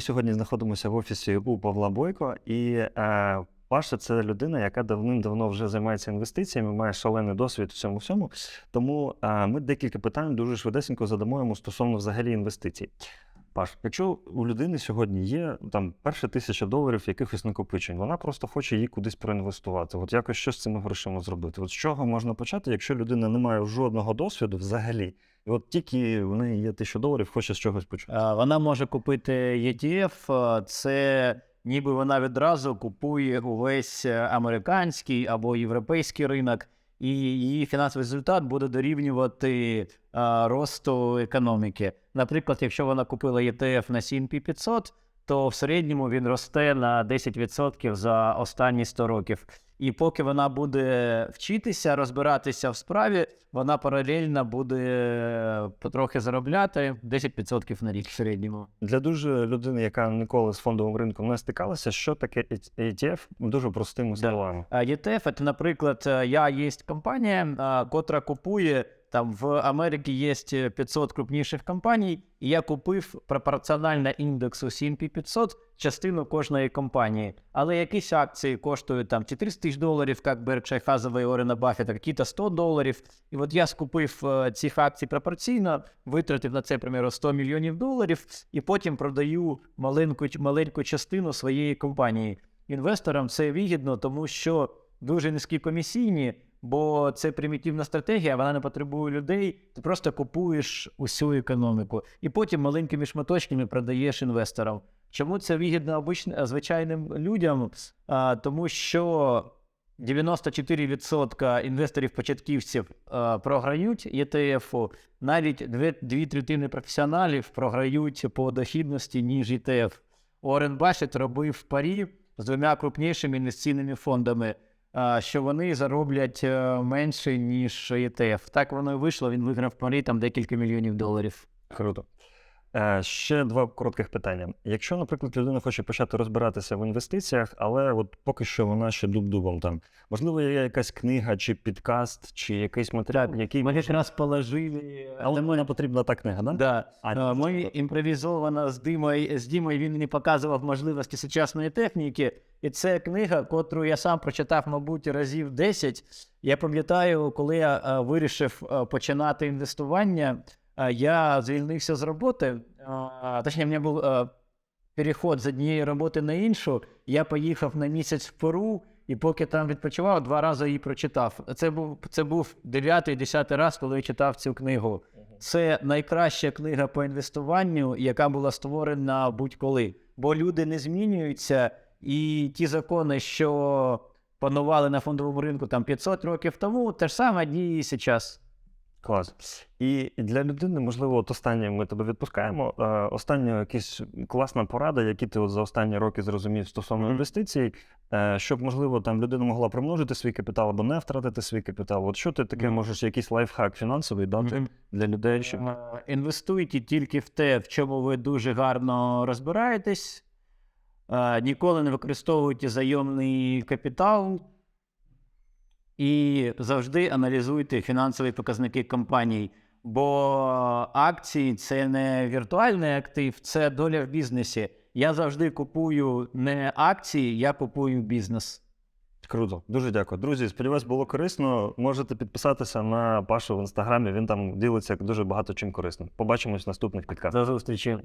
Сьогодні знаходимося в офісі у Павла Бойко, і е, Паша це людина, яка давним-давно вже займається інвестиціями, має шалений досвід в цьому всьому. Тому е, ми декілька питань дуже швидесенько задамо йому стосовно взагалі інвестицій. Паш, якщо у людини сьогодні є там перша тисяча доларів якихось накопичень, вона просто хоче її кудись проінвестувати. От якось що з цими грошима зробити? От з чого можна почати, якщо людина не має жодного досвіду взагалі, і от тільки в неї є тисяча доларів, хоче з чогось почати. Е, Вона може купити ETF, е, це ніби вона відразу купує увесь е, американський або європейський ринок, і її фінансовий результат буде дорівнювати а, росту економіки. Наприклад, якщо вона купила ETF на S&P 500, то в середньому він росте на 10% за останні 100 років. І поки вона буде вчитися, розбиратися в справі, вона паралельно буде е, потрохи заробляти 10% на рік в середньому. Для дуже людини, яка ніколи з фондовим ринком не стикалася, що таке ETF дуже простими словами. ETF, це, наприклад, е, я є компанія, котра купує там в Америці є 500 крупніших компаній, і я купив пропорціонально індексу S&P 500 частину кожної компанії. Але якісь акції коштують там 400 тисяч доларів, як Berkshire Hathaway, Орена Баффета, які-то 100 доларів. І от я скупив е, цих акцій пропорційно, витратив на це, примерно, 100 мільйонів доларів, і потім продаю маленьку, маленьку частину своєї компанії. Інвесторам це вигідно, тому що дуже низькі комісійні, бо це примітивна стратегія, вона не потребує людей. Ти просто купуєш усю економіку і потім маленькими шматочками продаєш інвесторам. Чому це вигідно обичним звичайним людям? А, тому що 94% інвесторів-початківців а, програють ETF, навіть дві, третини професіоналів програють по дохідності, ніж ETF. Уоррен Башет робив парі з двома крупнішими інвестиційними фондами, що вони зароблять е, менше, ніж ETF. Так воно і вийшло. Він виграв парі там декілька мільйонів доларів. Круто. Е, ще два коротких питання. Якщо, наприклад, людина хоче почати розбиратися в інвестиціях, але от поки що вона ще дуб-дубом там. Можливо, є якась книга, чи підкаст, чи якийсь матеріал, який. Ми якраз положили. Але мені потрібна та книга, да? Да. А, Е, Ми імпровізовано з Димою, з Дімою він мені показував можливості сучасної техніки. І це книга, котру я сам прочитав, мабуть, разів 10. Я пам'ятаю, коли я е, вирішив починати інвестування, я звільнився з роботи. Точніше, в мене був е, переход з однієї роботи на іншу. Я поїхав на місяць в Перу. І поки там відпочивав, два рази її прочитав. Це був це був дев'ятий, десятий раз, коли я читав цю книгу. Це найкраща книга по інвестуванню, яка була створена будь-коли. Бо люди не змінюються, і ті закони, що панували на фондовому ринку там 500 років тому, те ж саме діє і зараз. Клас. І для людини, можливо, от останнє ми тебе відпускаємо. Е, остання якась класна порада, які ти от за останні роки зрозумів стосовно Мгм. інвестицій, е, щоб, можливо, там людина могла примножити свій капітал або не втратити свій капітал. От що ти таке Мгм. можеш, якийсь лайфхак фінансовий дати Мгм. для людей? Щоб... Е, Інвестуйте тільки в те, в чому ви дуже гарно розбираєтесь. Ніколи не використовуйте зайомний капітал. І завжди аналізуйте фінансові показники компаній. Бо акції це не віртуальний актив, це доля в бізнесі. Я завжди купую не акції, я купую бізнес. Круто, дуже дякую. Друзі, сподіваюсь, було корисно. Можете підписатися на Пашу в інстаграмі. Він там ділиться дуже багато чим корисним. Побачимось в наступних підкастах. До зустрічі.